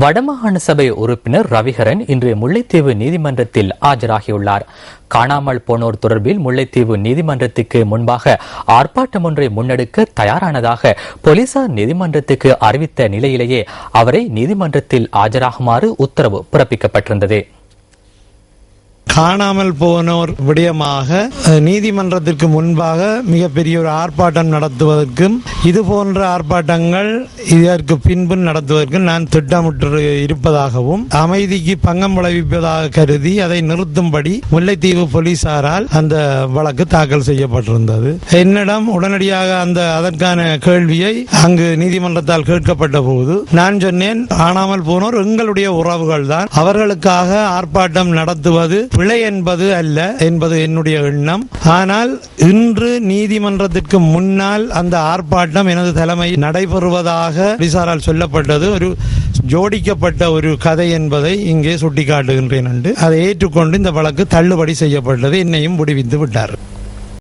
வடமாகாண சபை உறுப்பினர் ரவிகரன் இன்று முல்லைத்தீவு நீதிமன்றத்தில் ஆஜராகியுள்ளார். காணாமல் போனோர் தொடர்பில் முல்லைத்தீவு நீதிமன்றத்துக்கு முன்பாக ஆர்ப்பாட்டம் ஒன்றை முன்னெடுக்க தயாரானதாக போலீசார் நீதிமன்றத்துக்கு அறிவித்த நிலையிலேயே அவரை நீதிமன்றத்தில் ஆஜராகுமாறு உத்தரவு பிறப்பிக்கப்பட்டிருந்தது. காணாமல் போனோர் விடயமாக நீதிமன்றத்திற்கு முன்பாக மிகப்பெரிய ஒரு ஆர்ப்பாட்டம் நடத்துவதற்கும் இது போன்ற ஆர்ப்பாட்டங்கள் இதற்கு பின்பு நடத்துவதற்கும் நான் திட்டமிட்டு இருப்பதாகவும் அமைதிக்கு பங்கம் விளைவிப்பதாக கருதி அதை நிறுத்தும்படி முல்லைத்தீவு போலீசாரால் அந்த வழக்கு தாக்கல் செய்யப்பட்டிருந்தது. என்னிடம் உடனடியாக அந்த அதற்கான கேள்வியை அங்கு நீதிமன்றத்தால் கேட்கப்பட்ட போது நான் சொன்னேன் காணாமல் போனோர் எங்களுடைய உறவுகள் தான் அவர்களுக்காக ஆர்ப்பாட்டம் நடத்துவது பிழை என்பது அல்ல என்பது என்னுடைய எண்ணம். ஆனால் இன்று நீதிமன்றத்திற்கு முன்னால் அந்த ஆர்ப்பாட்டம் எனது தலைமை நடைபெறுவதாக போலீசாரால் சொல்லப்பட்டது. ஒரு ஜோடிக்கப்பட்ட ஒரு கதை என்பதை இங்கே சுட்டிக்காட்டுகின்றேன் என்று. அதை ஏற்றுக்கொண்டு இந்த வழக்கு தள்ளுபடி செய்யப்பட்டது. என்னையும் விடுவித்து விட்டார்.